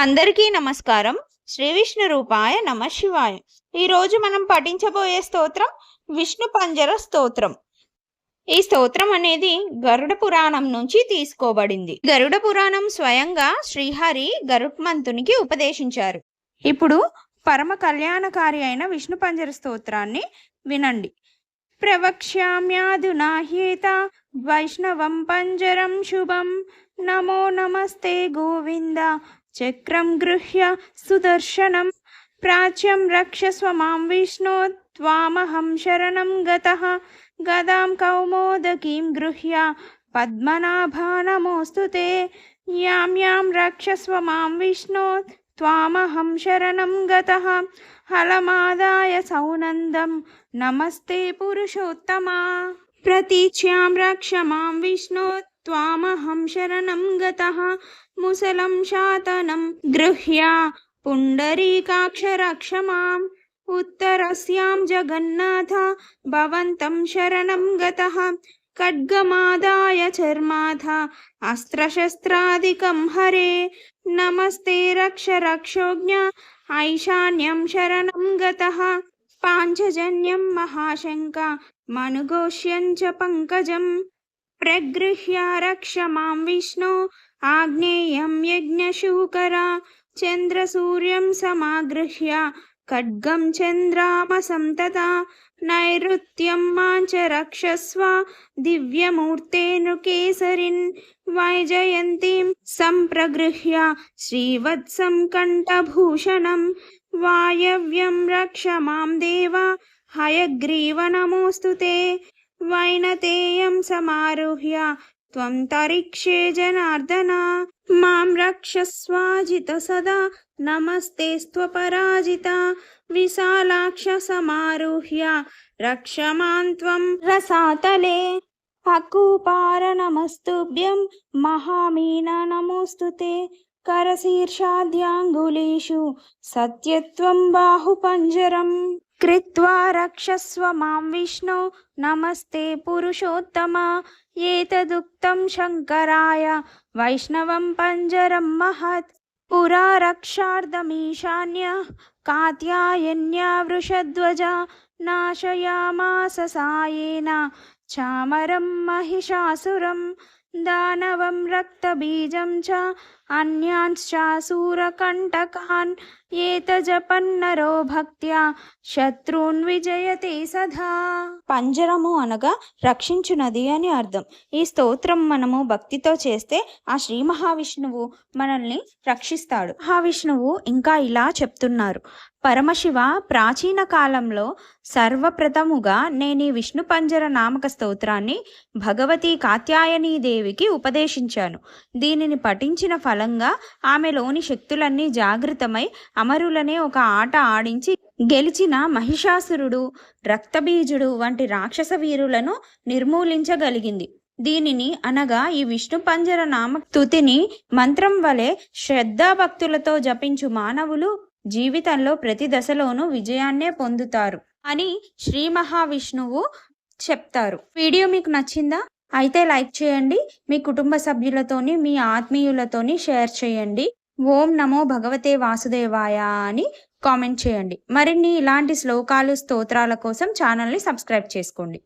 అందరికీ నమస్కారం. శ్రీ విష్ణు రూపాయ నమ శివాయ. ఈరోజు మనం పఠించబోయే స్తోత్రం విష్ణు పంజర స్తోత్రం. ఈ స్తోత్రం అనేది గరుడ పురాణం నుంచి తీసుకోబడింది. గరుడ పురాణం స్వయంగా శ్రీహరి గరుత్మంతునికి ఉపదేశించారు. ఇప్పుడు పరమ కళ్యాణకారి అయిన విష్ణు పంజర స్తోత్రాన్ని వినండి. ప్రవక్ష్యామ్యాధునాహ్యేత వైష్ణవం పంజరం శుభం. నమో నమస్తే గోవింద. చక్రం గృహ్య సుదర్శనం. ప్రాచ్యం రక్షస్వ మాం విష్ణో త్వామహం శరణం గత. గదాం కౌమోదకీం గృహ్య పద్మనాభానమోస్తు తే యాం యాం రక్షస్వ మాం విష్ణో త్వామహం శరణం గత. హలమాదాయ సౌనందం. నమస్తే పురుషోత్తమా. ప్రతీచ్యాం రక్ష మాం విష్ణోత్ త్వామహం శరణం గతః ముసలం శాతనం గృహ్య పుండరీకాక్ష రక్ష మాం ఉత్తరస్యాం జగన్నాథ భవంతం శరణం గతః ఖడ్గమాదాయ చర్మాథ అస్త్రశస్త్రాదికం హరే నమస్తే రక్ష రక్షోజ్ఞ ఐశాన్యం శరణం గతః పాంచజన్యం మహాశంక మనుగోష్యం प्रगृह्य रक्ष मां विष्णो आग्नेयं यज्ञशूकरा चन्द्रसूर्यं समागृह्य खड्गं चन्द्रामसं तथा नैऋत्यं मां च रक्षस्व दिव्यमूर्ते नृकेसरिन् वैजयन्तीं सम्प्रगृह्य श्रीवत्सं कण्ठभूषणं वायव्यं रक्ष मां देव हयग्रीवनमोऽस्तु ते వైనతేయం సమారుహ్య త్వం తరిక్షే జనార్దన. మాం రక్షస్వాజిత సదా నమస్తేస్త్వపరాజిత విశాలాక్ష సమారుహ్య రక్షమాం త్వం రసాతలే. అకూపార నమస్తుభ్యం మహామీన నమోస్తుతే. करशीर्षाद्याङ्गुलीषु सत्यत्वं बाहुपञ्जरम् कृत्वा रक्षस्व मां विष्णो नमस्ते पुरुषोत्तमा एतदुक्तं शङ्कराय वैष्णवं पञ्जरं महत् पुरा रक्षार्धमीशान्य कात्यायन्या वृषध्वजा नाशयामास सायेन चामरं महिषासुरं దానవం రక్తబీజం చ అన్యాంశ్చాసూరకంటకాన్ ఏతజపన్నరో భక్త్యా శత్రున్ విజయతి సదా పంజరము అనగా రక్షించునది అని అర్థం. ఈ స్తోత్రం మనము భక్తితో చేస్తే ఆ శ్రీ మహావిష్ణువు మనల్ని రక్షిస్తాడు. మహావిష్ణువు ఇంకా ఇలా చెప్తున్నారు. పరమశివ ప్రాచీన కాలంలో సర్వప్రథముగా నేను ఈ విష్ణు పంజర నామక స్తోత్రాన్ని భగవతి కాత్యాయనీ దేవికి ఉపదేశించాను. దీనిని పఠించిన ఫలంగా ఆమెలోని శక్తులన్నీ జాగృతమై అమరులనే ఒక ఆట ఆడించి గెలిచిన మహిషాసురుడు రక్తబీజుడు వంటి రాక్షస వీరులను నిర్మూలించగలిగింది. దీనిని అనగా ఈ విష్ణు పంజర నామ తుతిని మంత్రం వలె శ్రద్ధాభక్తులతో జపించు మానవులు జీవితంలో ప్రతి దశలోనూ విజయాన్నే పొందుతారు అని శ్రీ మహావిష్ణువు చెప్తారు. వీడియో మీకు నచ్చిందా? అయితే లైక్ చేయండి. మీ కుటుంబ సభ్యులతోని మీ ఆత్మీయులతోని షేర్ చేయండి. ఓం నమో భగవతే వాసుదేవాయ అని కామెంట్ చేయండి. మరిన్ని ఇలాంటి శ్లోకాలు స్తోత్రాల కోసం ఛానల్ని సబ్స్క్రైబ్ చేసుకోండి.